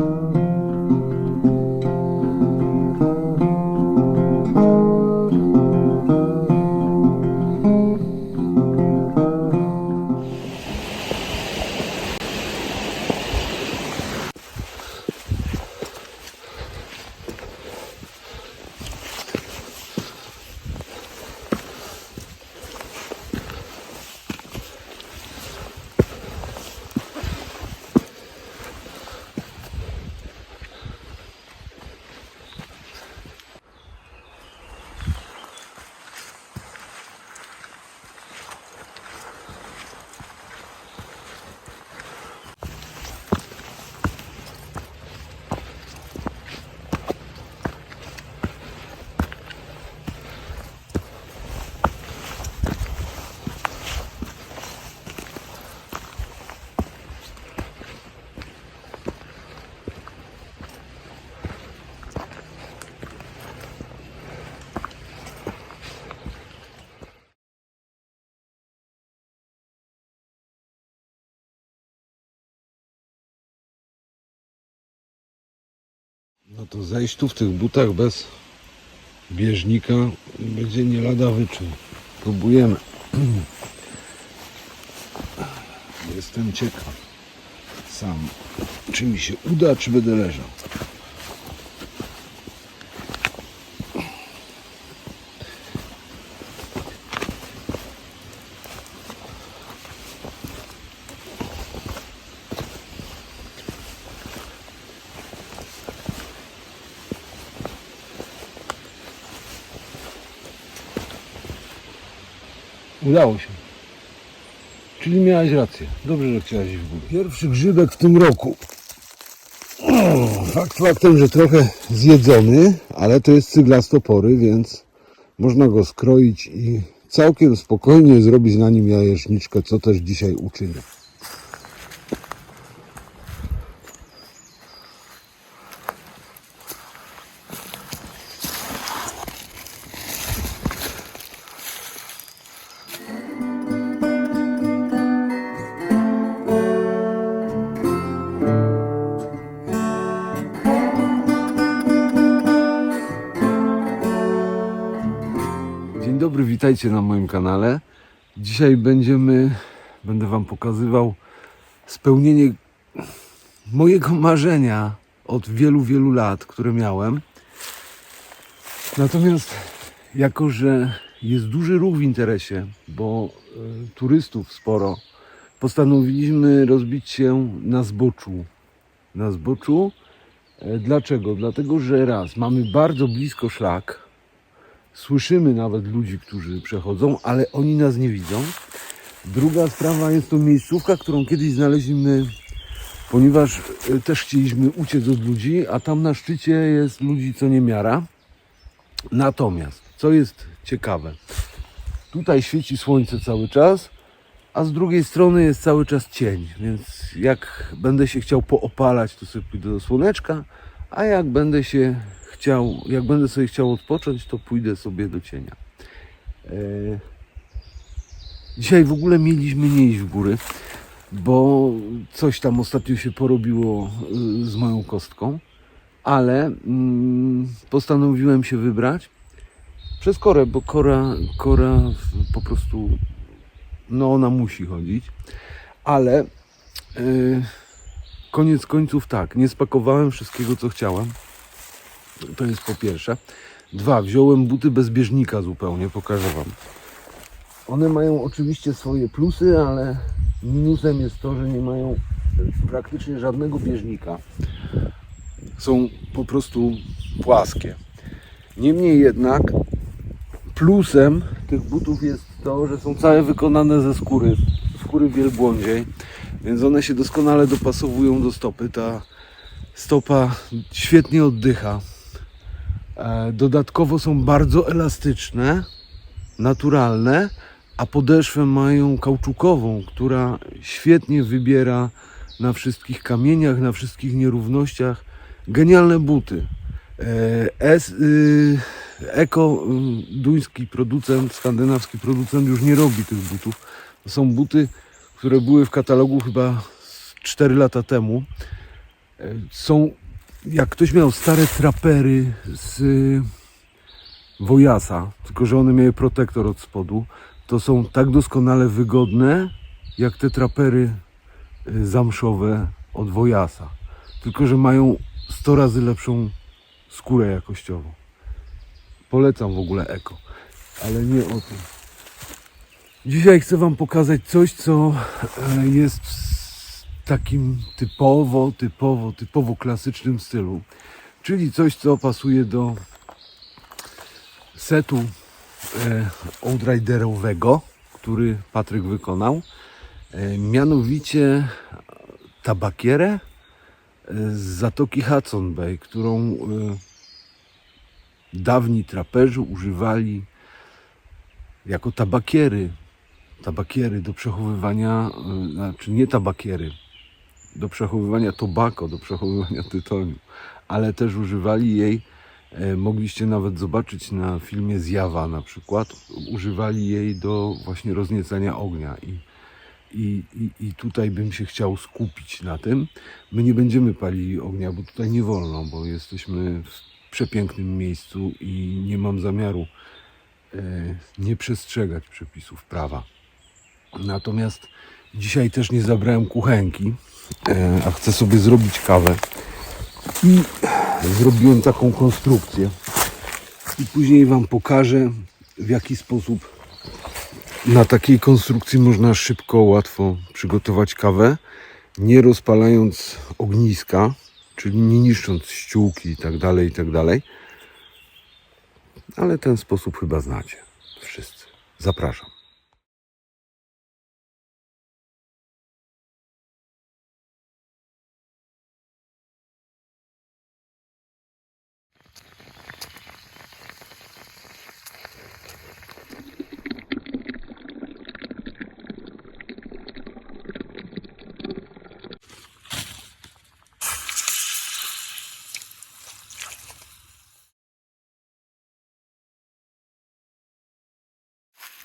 No to zejść tu w tych butach bez bieżnika będzie nie lada wyczyn. Próbujemy. Jestem ciekaw sam, czy mi się uda, czy będę leżał. Udało się. Czyli miałeś rację. Dobrze, że chciałeś iść w górę. Pierwszy grzybek w tym roku. Fakt faktem, że trochę zjedzony, ale to jest cyglastopory, więc można go skroić i całkiem spokojnie zrobić na nim jajeczniczkę, co też dzisiaj uczynię. Witajcie na moim kanale. Dzisiaj będziemy, będę Wam pokazywał spełnienie mojego marzenia od wielu, wielu lat, które miałem. Natomiast jako, że jest duży ruch w interesie, bo e, turystów sporo, postanowiliśmy rozbić się na zboczu. Na zboczu. E, Dlaczego? Dlatego, że raz, mamy bardzo blisko szlak, Słyszymy nawet ludzi, którzy przechodzą, ale oni nas nie widzą. Druga sprawa jest to miejscówka, którą kiedyś znaleźliśmy, ponieważ e, też chcieliśmy uciec od ludzi, a tam na szczycie jest ludzi co niemiara. Natomiast, co jest ciekawe, tutaj świeci słońce cały czas, a z drugiej strony jest cały czas cień, więc jak będę się chciał poopalać, to sobie pójdę do słoneczka, a jak będę się chciał, jak będę sobie chciał odpocząć, to pójdę sobie do cienia. E, Dzisiaj w ogóle mieliśmy nie iść w góry, bo coś tam ostatnio się porobiło y, z moją kostką, ale mm, postanowiłem się wybrać przez korę, bo kora, kora po prostu, no ona musi chodzić, ale y, koniec końców tak, nie spakowałem wszystkiego co chciałem. To jest po pierwsze. Dwa, wziąłem buty bez bieżnika zupełnie, pokażę Wam. One mają oczywiście swoje plusy, ale minusem jest to, że nie mają praktycznie żadnego bieżnika. Są po prostu płaskie. Niemniej jednak plusem tych butów jest to, że są całe wykonane ze skóry, skóry wielbłądziej, więc one się doskonale dopasowują do stopy. Ta stopa świetnie oddycha. E, Dodatkowo są bardzo elastyczne, naturalne, a podeszwę mają kauczukową, która świetnie wybiera na wszystkich kamieniach, na wszystkich nierównościach. Genialne buty. E, y, Eko, y, duński producent, skandynawski producent już nie robi tych butów. To są buty, które były w katalogu chyba z 4 lata temu. E, Są, jak ktoś miał stare trapery z Wojasa, tylko że one miały protektor od spodu, to są tak doskonale wygodne, jak te trapery y, zamszowe od Wojasa. Tylko, że mają 100 razy lepszą skórę jakościową. Polecam w ogóle eko, ale nie o tym. Dzisiaj chcę Wam pokazać coś, co e, jest w takim typowo, typowo, typowo klasycznym stylu. Czyli coś, co pasuje do setu e, Outriderowego, który Patryk wykonał. E, mianowicie tabakierę z Zatoki Hudson Bay, którą dawni traperzy używali jako tabakiery. Tabakiery do przechowywania, y, znaczy nie tabakiery, do przechowywania tobacco, do przechowywania tytoniu, ale też używali jej, e, mogliście nawet zobaczyć na filmie Zjawa na przykład, używali jej do właśnie rozniecania ognia i, i, i, i tutaj bym się chciał skupić na tym. My nie będziemy palili ognia, bo tutaj nie wolno, bo jesteśmy w przepięknym miejscu i nie mam zamiaru e, nie przestrzegać przepisów prawa. Natomiast dzisiaj też nie zabrałem kuchenki, e, a chcę sobie zrobić kawę. I zrobiłem taką konstrukcję. I później Wam pokażę, w jaki sposób na takiej konstrukcji można szybko, łatwo przygotować kawę, nie rozpalając ogniska, czyli nie niszcząc ściółki i tak dalej, i tak. Ale ten sposób chyba znacie wszyscy. Zapraszam.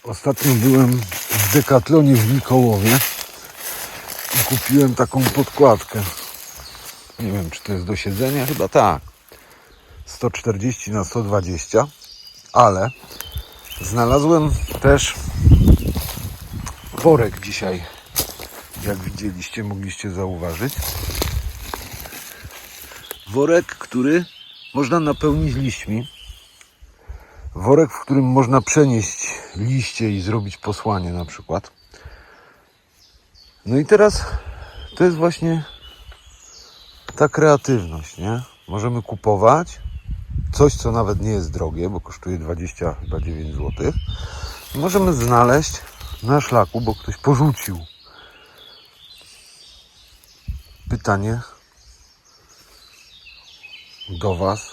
Ostatnio byłem w Decathlonie w Mikołowie i kupiłem taką podkładkę. Nie wiem, czy to jest do siedzenia, chyba tak. 140 na 120, ale znalazłem też worek dzisiaj. Jak widzieliście, mogliście zauważyć. Worek, który można napełnić liśćmi. Worek, w którym można przenieść liście i zrobić posłanie na przykład. No i teraz to jest właśnie ta kreatywność, nie? Możemy kupować coś, co nawet nie jest drogie, bo kosztuje 20 chyba 9 zł. Możemy znaleźć na szlaku, bo ktoś porzucił. Pytanie do Was,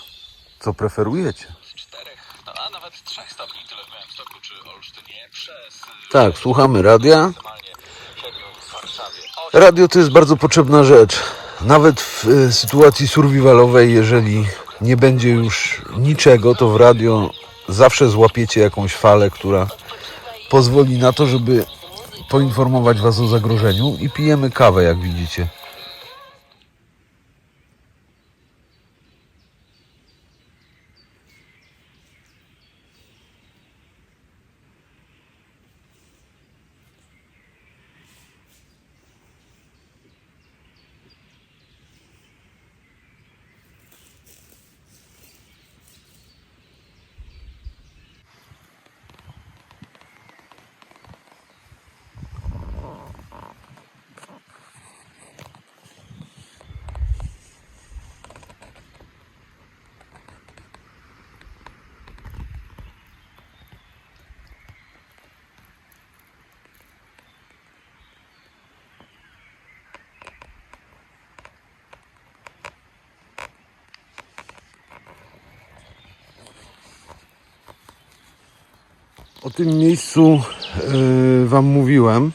co preferujecie? z czterech, a nawet trzech stopni, tyle w Białymstoku czy Olsztynie, przez Tak, słuchamy radia. Radio to jest bardzo potrzebna rzecz. Nawet w e, sytuacji survivalowej, jeżeli nie będzie już niczego, to w radio zawsze złapiecie jakąś falę, która pozwoli na to, żeby poinformować Was o zagrożeniu i pijemy kawę, jak widzicie. O tym miejscu yy, Wam mówiłem.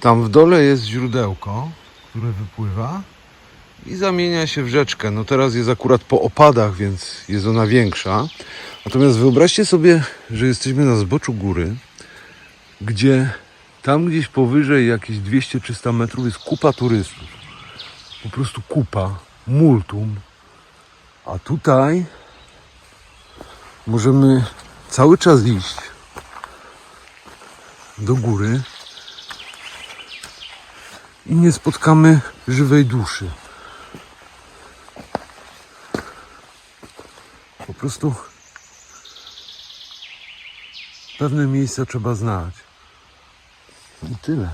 Tam w dole jest źródełko, które wypływa i zamienia się w rzeczkę. No teraz jest akurat po opadach, więc jest ona większa. Natomiast wyobraźcie sobie, że jesteśmy na zboczu góry, gdzie tam gdzieś powyżej jakieś 200-300 metrów jest kupa turystów. Po prostu kupa. multum. A tutaj możemy cały czas iść do góry i nie spotkamy żywej duszy. Po prostu pewne miejsca trzeba znać. I tyle.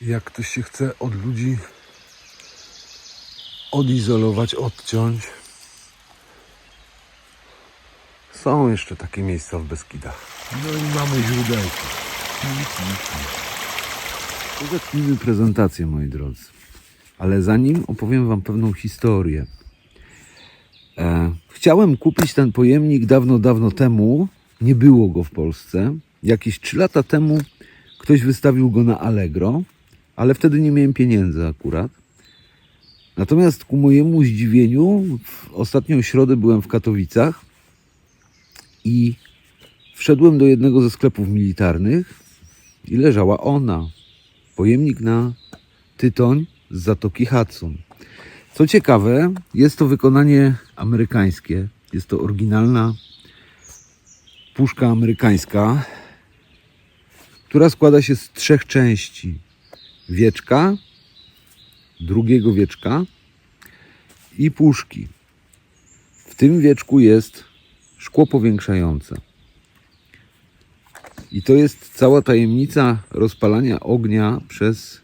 Jak ktoś się chce od ludzi odizolować, odciąć, są jeszcze takie miejsca w Beskidach. No i mamy źródełko. Zacznijmy prezentację, moi drodzy. Ale zanim opowiem Wam pewną historię. E, chciałem kupić ten pojemnik dawno, dawno temu. Nie było go w Polsce. Jakieś 3 lata temu ktoś wystawił go na Allegro, ale wtedy nie miałem pieniędzy akurat. Natomiast ku mojemu zdziwieniu, w ostatnią środę byłem w Katowicach i wszedłem do jednego ze sklepów militarnych i leżała ona. Pojemnik na tytoń z Zatoki Hudson. Co ciekawe, jest to wykonanie amerykańskie. Jest to oryginalna puszka amerykańska, która składa się z trzech części. Wieczka, drugiego wieczka i puszki. W tym wieczku jest szkło powiększające. I to jest cała tajemnica rozpalania ognia przez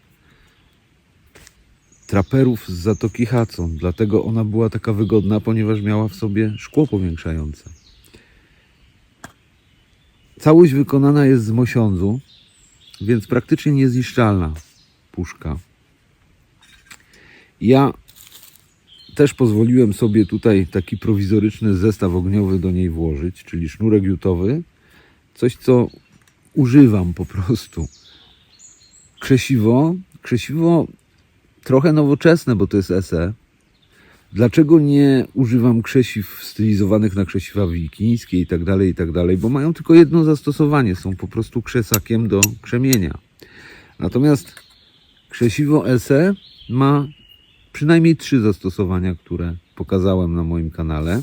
traperów z Zatoki Hudson. Dlatego ona była taka wygodna, ponieważ miała w sobie szkło powiększające. Całość wykonana jest z mosiądzu, więc praktycznie niezniszczalna puszka. Ja też pozwoliłem sobie tutaj taki prowizoryczny zestaw ogniowy do niej włożyć, czyli sznurek jutowy. Coś, co używam po prostu. Krzesiwo, krzesiwo trochę nowoczesne, bo to jest SE. Dlaczego nie używam krzesiw stylizowanych na krzesiwa wikińskie i tak dalej, i tak dalej? Bo mają tylko jedno zastosowanie, są po prostu krzesakiem do krzemienia. Natomiast krzesiwo SE ma przynajmniej trzy zastosowania, które pokazałem na moim kanale.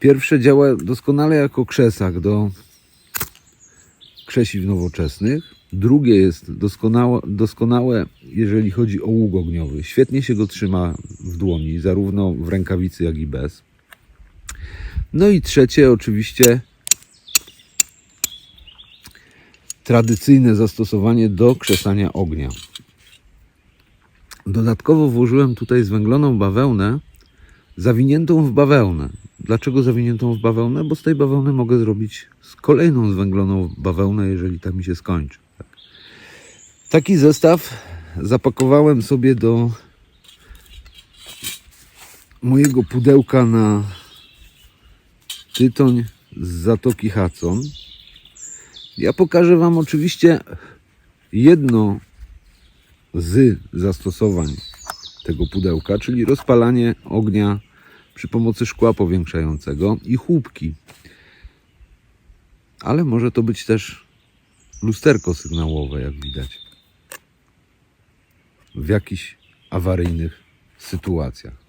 Pierwsze działa doskonale jako krzesak do krzesiw nowoczesnych. Drugie jest doskonałe, doskonałe, jeżeli chodzi o łuk ogniowy. Świetnie się go trzyma w dłoni, zarówno w rękawicy, jak i bez. No i trzecie, oczywiście, tradycyjne zastosowanie do krzesania ognia. Dodatkowo włożyłem tutaj zwęgloną bawełnę, zawiniętą w bawełnę. Dlaczego zawiniętą w bawełnę? Bo z tej bawełny mogę zrobić z kolejną zwęgloną bawełnę, jeżeli ta mi się skończy. Tak. Taki zestaw zapakowałem sobie do mojego pudełka na tytoń z Zatoki Hudson. Ja pokażę Wam oczywiście jedno z zastosowań tego pudełka, czyli rozpalanie ognia przy pomocy szkła powiększającego i chłupki. Ale może to być też lusterko sygnałowe, jak widać. W jakichś awaryjnych sytuacjach.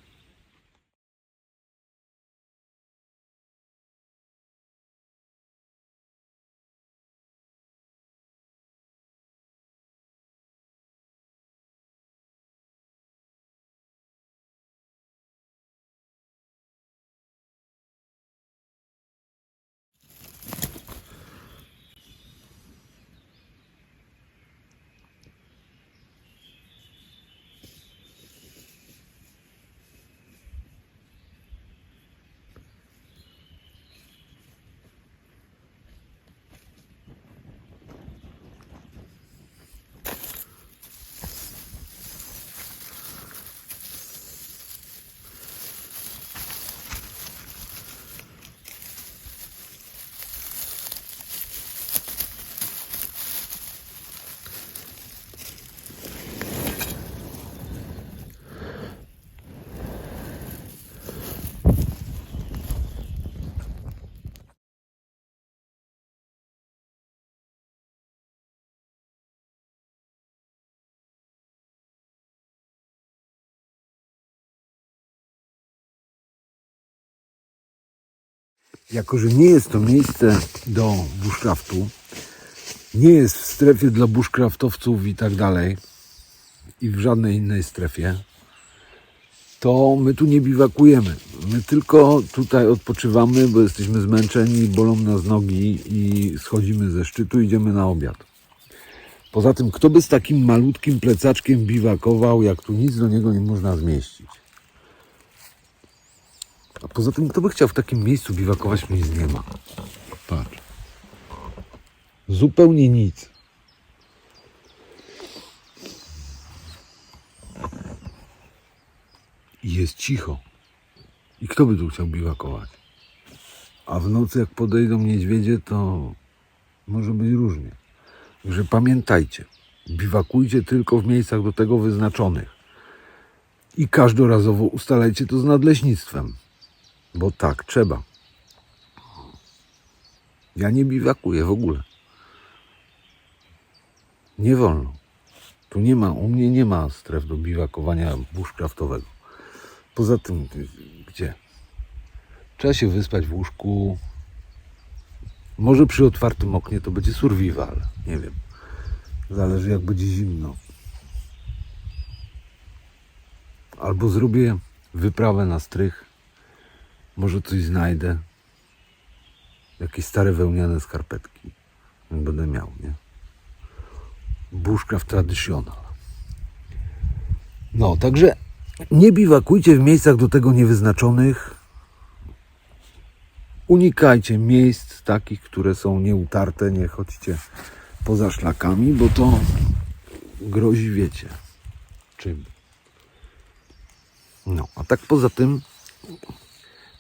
Jako że nie jest to miejsce do bushcraftu, nie jest w strefie dla bushcraftowców i tak dalej, i w żadnej innej strefie, to my tu nie biwakujemy. My tylko tutaj odpoczywamy, bo jesteśmy zmęczeni, bolą nas nogi i schodzimy ze szczytu, idziemy na obiad. Poza tym, kto by z takim malutkim plecaczkiem biwakował, jak tu nic do niego nie można zmieścić? A poza tym, kto by chciał w takim miejscu biwakować, nic nie ma. Patrz. Zupełnie nic. I jest cicho. I kto by tu chciał biwakować? A w nocy, jak podejdą niedźwiedzie, to może być różnie. Także pamiętajcie, biwakujcie tylko w miejscach do tego wyznaczonych. I każdorazowo ustalajcie to z nadleśnictwem. Bo tak, trzeba. Ja nie biwakuję w ogóle. Nie wolno. Tu nie ma, u mnie nie ma stref do biwakowania bushcraftowego. Poza tym, gdzie? Trzeba się wyspać w łóżku. Może przy otwartym oknie to będzie survival. Nie wiem. Zależy jak będzie zimno. Albo zrobię wyprawę na strych. Może coś znajdę. Jakieś stare wełniane skarpetki. Będę miał, nie? Bushcraft traditional. No, także nie biwakujcie w miejscach do tego niewyznaczonych. Unikajcie miejsc takich, które są nieutarte. Nie chodźcie poza szlakami, bo to grozi, wiecie, czym. No, a tak poza tym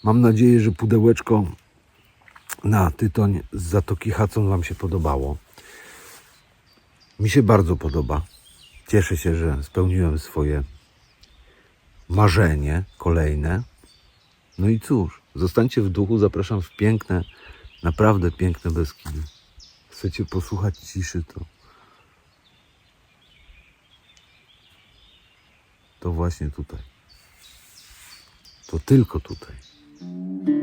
mam nadzieję, że pudełeczko na tytoń z Zatoki Hudson Wam się podobało. Mi się bardzo podoba. Cieszę się, że spełniłem swoje marzenie kolejne. No i cóż, zostańcie w duchu, zapraszam w piękne, naprawdę piękne Beskidy. Chcecie posłuchać ciszy, to to właśnie tutaj. To tylko tutaj. Thank you.